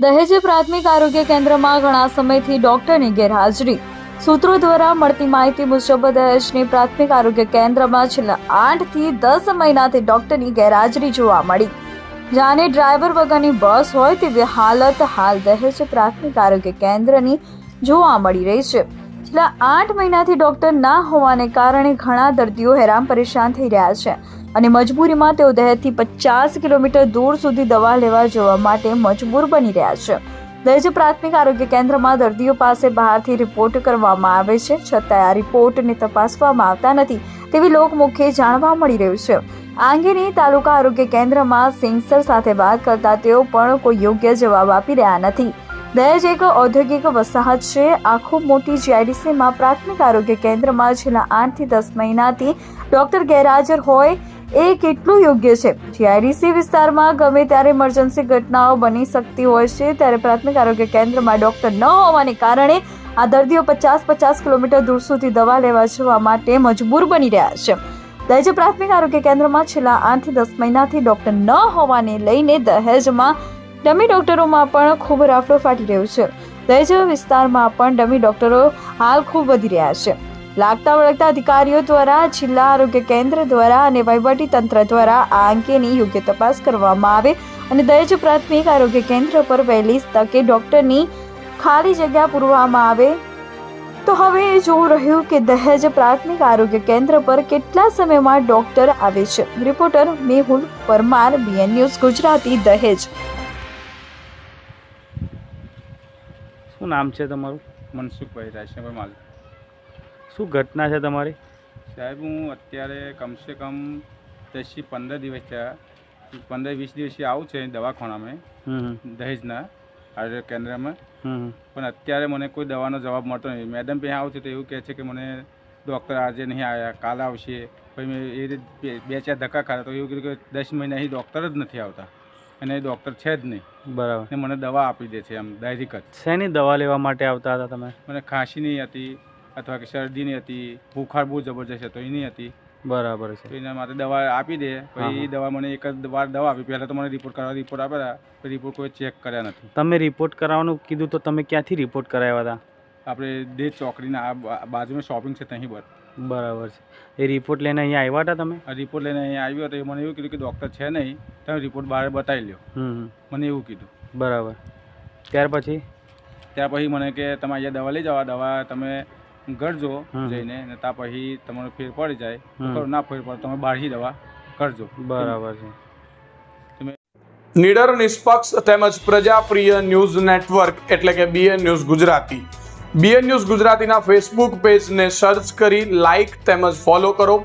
દહેજ પ્રાથમિક આરોગ્ય કેન્દ્રમાં ઘણા સમયથી ડોક્ટરની ગેરહાજરી. સૂત્રો દ્વારા મળતી માહિતી મુજબ દહેજની પ્રાથમિક આરોગ્ય કેન્દ્રમાં છેલ્લા આઠથી દસ મહિનાથી ડોક્ટરની ગેરહાજરી જોવા મળી. જાને ડ્રાઈવર વગરની બસ હોય તેવી હાલત હાલ દહેજ પ્રાથમિક આરોગ્ય કેન્દ્રની જોવા મળી રહી છે. છેલ્લા આઠ મહિનાથી ડોક્ટર ના હોવાને કારણે ઘણા દર્દીઓ હેરાન પરેશાન થઈ રહ્યા છે. અને મજબૂરીમાં તેઓ દહેજથી પચાસ કિલોમીટર દૂર સુધી દવા લેવા જવા માટે મજબૂર બની રહ્યા છે. દહેજ પ્રાથમિક આરોગ્ય કેન્દ્રમાં દર્દીઓ પાસે બહારથી રિપોર્ટ કરવામાં આવે છે. છતાં આ રિપોર્ટને તપાસવામાં આવતા નથી તેવી લોકમુખે જાણવા મળી રહ્યું છે. આ અંગેની તાલુકા આરોગ્ય કેન્દ્રમાં સિંગસર સાથે વાત કરતા તેઓ પણ કોઈ યોગ્ય જવાબ આપી રહ્યા નથી. દહેજ એક ઔદ્યોગિક વસાહત છે. આખું મોટી જીઆઈડીસીમાં પ્રાથમિક આરોગ્ય કેન્દ્રમાં છેલ્લા આઠથી દસ મહિનાથી ડોક્ટર ગેરહાજર હોય એ કેટલું યોગ્ય છે? જીઆઈડીસી વિસ્તારમાં ગમે ત્યારે ઇમરજન્સી ઘટનાઓ બની શકતી હોય છે, ત્યારે પ્રાથમિક આરોગ્ય કેન્દ્રમાં ડોક્ટર ન હોવાને કારણે આ દર્દીઓ પચાસ પચાસ કિલોમીટર દૂર સુધી દવા લેવા જવા માટે મજબૂર બની રહ્યા છે. દહેજ પ્રાથમિક આરોગ્ય કેન્દ્રમાં છેલ્લા આઠથી દસ મહિનાથી ડોક્ટર ન હોવાને લઈને દહેજમાં ડમી ડોક્ટરોમાં પણ ખૂબ રાફડો ફાટી રહ્યો છે. દહેજ વિસ્તારમાં પણ ડમી ડોક્ટરો હાલ ખૂબ વધી રહ્યા છે. લાગતા વળગતા અધિકારીઓ દ્વારા જિલ્લા આરોગ્ય કેન્દ્ર દ્વારા અને વહીવટી તંત્ર દ્વારા આ અંગેની યોગ્ય તપાસ કરવામાં આવે અને દહેજ પ્રાથમિક આરોગ્ય કેન્દ્ર પર વહેલી તકે ડોક્ટરની ખાલી જગ્યા પૂરવામાં આવે. તો હવે એ જોવું રહ્યું કે દહેજ પ્રાથમિક આરોગ્ય કેન્દ્ર પર કેટલા સમયમાં ડોક્ટર આવે છે. Reporter Mehul Parmar, BN news, Gujarati Dahej. શું નામ છે તમારું? મનસુખભાઈ રાશનભાઈ માલ શું ઘટના છે તમારી? સાહેબ હું અત્યારે કમસે કમ દસથી પંદર દિવસ થયા. પંદર વીસ દિવસથી આવું છે દવાખાનામાં. દહેજના આરોગ્ય કેન્દ્રમાં. પણ અત્યારે મને કોઈ દવાનો જવાબ મળતો નથી મેડમ ત્યાં આવું છે તો એવું કહે છે કે મને ડૉક્ટર આજે નહીં આવ્યા કાલ આવશે. પછી મેં એ રીતે બે- ચાર ધક્કા ખાધા તો એવું કીધું કે દસ મહિનાથી ડૉક્ટર જ નથી આવતા. અને એ ડૉક્ટર છે જ નહીં. બરાબર. ને મને દવા આપી દે છે આમ ડાયરેક્ટ જ. શેની દવા લેવા માટે આવતા હતા તમે? મને ખાંસી નહીં હતી અથવા કે શરદીની હતી બુખાર બહુ જબરજસ્ત હતો એની હતી. બરાબર છે. એના માટે દવા આપી દે. પછી એ દવા મને એક જ વાર દવા આપી. પહેલાં તો મને રિપોર્ટ કરવા રિપોર્ટ આપ્યા હતા પછી રિપોર્ટ કોઈ ચેક કર્યા નથી. તમે રિપોર્ટ કરાવવાનું કીધું તો તમે ક્યાંથી રિપોર્ટ કરાવ્યા હતા આપણે દેજ ચોકડીના આ બાજુમાં શોપિંગ છે ત્યાં પર બરાબર છે. એ રિપોર્ટ લઈને અહીંયા આવ્યા હતા તમે? રિપોર્ટ લઈને અહીંયા આવ્યો તો એ મને એવું કીધું કે ડૉક્ટર છે નહીં. તમે રિપોર્ટ બહાર બતાવી લ્યો. મને એવું કીધું. બરાબર. ત્યાર પછી? ત્યાર પછી મને કે તમે અહીંયા દવા લઈ જાઓ. દવા તમે હમ. જઈને ને તા પછી તમારો ફેર પડી જાય તો ના ફેર પડે તમે બહારથી દવા કરજો. બરાબર છે. નીડર નિષ્પક્ષ તેમજ પ્રજાપ્રિય ન્યૂઝ નેટવર્ક એટલે કે BN news Gujarati. BN news ગુજરાતીના ફેસબુક પેજને સર્ચ કરી લાઇક તેમજ ફોલો કરો.